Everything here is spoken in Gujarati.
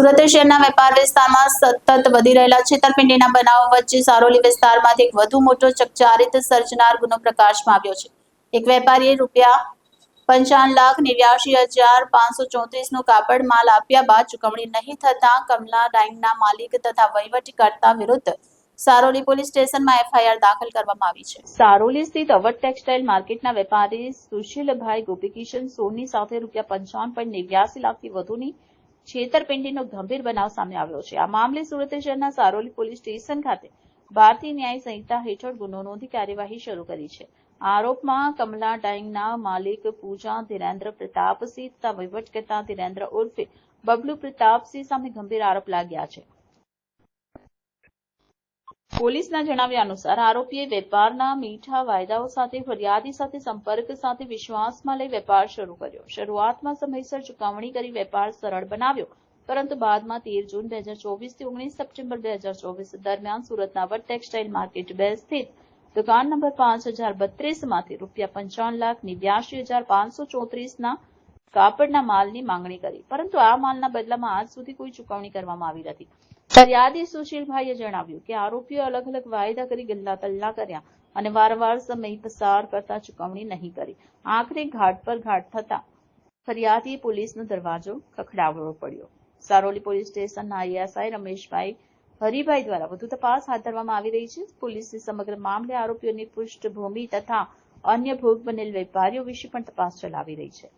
સુરત શહેરના વેપાર વિસ્તારમાં સતત વધી રહેલા છેતરપિંડીના બનાવો વચ્ચે સારોલી વિસ્તારમાંથી એક વધુ મોટો ચકચારિત સર્જનાર ગુનો પ્રકાશમાં આવ્યો છે. એક વેપારીએ રૂપિયા પંચાવન લાખ નેવ્યાસી હજાર પાંચસો ચોત્રીસ નો કાપડ માલ આપ્યા બાદ ચુકવણી નહીં થતાં કમલા ડાઇંગના માલિક તથા વહીવટીકર્તા વિરુદ્ધ સારોલી પોલીસ સ્ટેશનમાં એફઆઈઆર દાખલ કરવામાં આવી છે. સારોલી સ્થિત અવધ ટેક્સટાઇલ માર્કેટના વેપારી સુશીલભાઈ ગોપીકિશન સોની સાથે રૂપિયા પંચાવન પોઈન્ટ નેવ્યાસી લાખથી વધુની છેતરપિંડીનો ગંભીર બનાવ સામે આવ્યો છે. આ મામલે સુરત શહેરના સારોલી પોલીસ સ્ટેશન ખાતે ભારતીય ન્યાય સંહિતા હેઠળ ગુનો નોંધી કાર્યવાહી શરૂ કરી છે. આરોપમાં કમલા ડાઇંગના માલિક પૂજા ધીરેન્દ્ર પ્રતાપસિંહ તથા વહીવટકર્તા ધીરેન્દ્ર ઉર્ફે બબલુ પ્રતાપસિંહ સામે ગંભીર આરોપ લાગ્યા છે. પોલીસના જણાવ્યા અનુસાર આરોપીએ વેપારના મીઠા વાયદાઓ સાથે, ફરિયાદી સાથે, સંપર્ક સાથે, વિશ્વાસમાં લઈ વેપાર શરૂ કર્યો. શરૂઆતમાં સમયસર ચુકવણી કરી વેપાર સરળ બનાવ્યો. પરંતુ બાદમાં તેર જૂન બે હજાર ચોવીસથી ઓગણીસ સપ્ટેમ્બર બે હજાર ચોવીસ દરમિયાન સુરતના વટ ટેક્સટાઇલ માર્કેટ બે સ્થિત દુકાન નંબર પાંચ હજાર બત્રીસમાંથી રૂપિયા પંચાવન લાખ નેવ્યાસી હજાર પાંચસો ચોત્રીસના કાપડના માલની માંગણી કરી. પરંતુ આ માલના બદલામાં આજ સુધી કોઈ ચુકવણી કરવામાં આવી નથી. ફરિયાદી સુશીલભાઈએ જણાવ્યું કે આરોપીઓ અલગ અલગ વાયદા કરી ગલ્લા તલ્લા કર્યા અને વારંવાર સમય પસાર કરતા ચુકવણી નહીં કરી. આખરે ઘાટ પર ઘાટ થતા ફરિયાદી પોલીસનો દરવાજો ખખડાવવો પડ્યો. સારોલી પોલીસ સ્ટેશનના આઈએસઆઈ રમેશભાઈ હરિભાઈ દ્વારા વધુ તપાસ હાથ ધરવામાં આવી રહી છે. પોલીસે સમગ્ર મામલે આરોપીઓની પૃષ્ઠભૂમિ તથા અન્ય ભોગ બનેલ વેપારીઓ વિશે પણ તપાસ ચલાવી રહી છે.